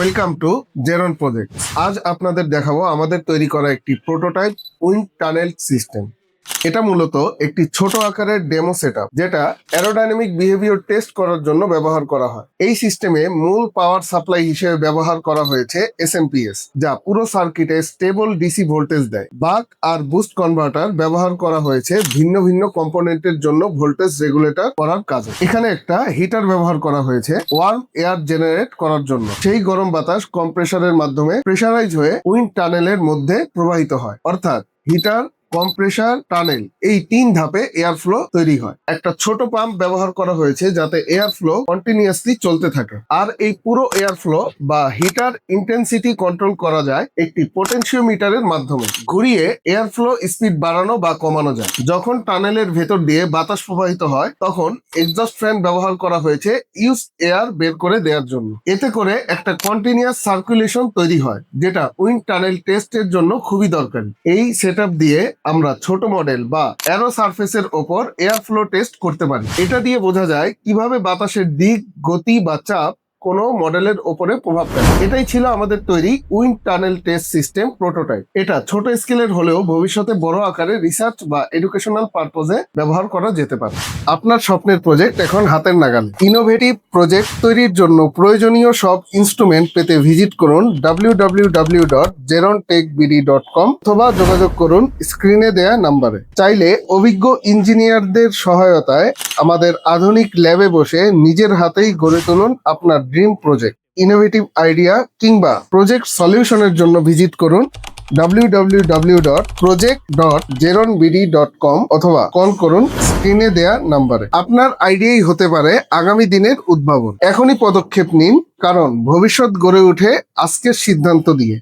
Welcome to জেরন project আজ আপনাদের দেখাবো আমাদের তৈরি করা একটি প্রোটোটাইপ উইন্ড টানেল সিস্টেম। এটা মূলত একটি ছোট আকারের ডেমো সেটআপ, যেটা অ্যারোডাইনামিক বিহেভিয়ার টেস্ট করার জন্য ব্যবহার করা হয়। এই সিস্টেমে মূল পাওয়ার সাপ্লাই হিসেবে ব্যবহার করা হয়েছে এসএমপিএস যা পুরো সার্কিটে স্টেবল ডিসি ভোল্টেজ দেয়। বাক আর বুস্ট কনভার্টার ব্যবহার করা হয়েছে ভিন্ন ভিন্ন কম্পোনেন্টের জন্য ভোল্টেজ রেগুলেটর করার কাজে। এখানে একটা হিটার ব্যবহার করা হয়েছে ওয়ার্ম এয়ার জেনারেট করার জন্য। সেই গরম বাতাস কম্প্রেসারের মাধ্যমে প্রেসারাইজ হয়ে উইন্ড টানেলের মধ্যে প্রবাহিত হয়। অর্থাৎ হিটার কম্প্রেসার, টানেল, এই তিন ধাপে এয়ার ফ্লো তৈরি হয়। একটা ছোট পাম্প ব্যবহার করা হয়েছে যাতে এয়ার ফ্লো কন্টিনিউয়াসলি চলতে থাকে। আর এই পুরো এয়ার ফ্লো বা হিটার ইন্টেন্সিটি কন্ট্রোল করা যায় একটি পোটেনশিওমিটারের মাধ্যমে। ঘুরিয়ে এয়ার ফ্লো স্পিড বাড়ানো বা কমানো যায়। যখন টানেলের ভেতর দিয়ে বাতাস প্রবাহিত হয়, তখন এক্সস্ট ফ্যান ব্যবহার করা হয়েছে ইউজ এয়ার বের করে দেওয়ার জন্য। এতে করে একটা কন্টিনিউয়াস সার্কুলেশন তৈরি হয়, যেটা উইন্ড টানেল টেস্টের জন্য খুবই দরকারি। এই সেটআপ দিয়ে আমরা ছোট মডেল বা অ্যারো সারফেসের ওপর এয়ার ফ্লো টেস্ট করতে পারি। এটা দিয়ে বোঝা যায় কীভাবে বাতাসের দিক, গতি বা চাপ কোনো মডেলের ওপরে প্রভাব ফেলে। এটাই ছিল আমাদের তৈরি wind tunnel test system prototype. এটা ছোট স্কেলের হলেও ভবিষ্যতে বড় আকারে রিসার্চ বা এডুকেশনাল পারপোজে ব্যবহার করা যেতে পারে। আপনার স্বপ্নের প্রজেক্ট এখন হাতের নাগাল। ইনোভেটিভ প্রজেক্ট তৈরির জন্য প্রয়োজনীয় সব ইনস্ট্রুমেন্ট পেতে ভিজিট করুন W dot Jeron tech BD dot com অথবা যোগাযোগ করুন স্ক্রিনে দেয়া নাম্বারে। চাইলে অভিজ্ঞ ইঞ্জিনিয়ারদের সহায়তায় আমাদের আধুনিক ল্যাবে বসে নিজের হাতেই গড়ে তুলুন আপনার ড্রিম প্রজেক্ট ইনোভেটিভ আইডিয়া কিংবা প্রজেক্ট সলিউশনের জন্য ভিজিট করুন www.project.jeronbd.com অথবা কল করুন স্ক্রিনে দেয়া নাম্বারে আপনার আইডিয়াই হতে পারে আগামী দিনের উদ্ভাবন। এখনই পদক্ষেপ নিন, কারণ ভবিষ্যৎ গড়ে ওঠে আজকের সিদ্ধান্ত দিয়ে।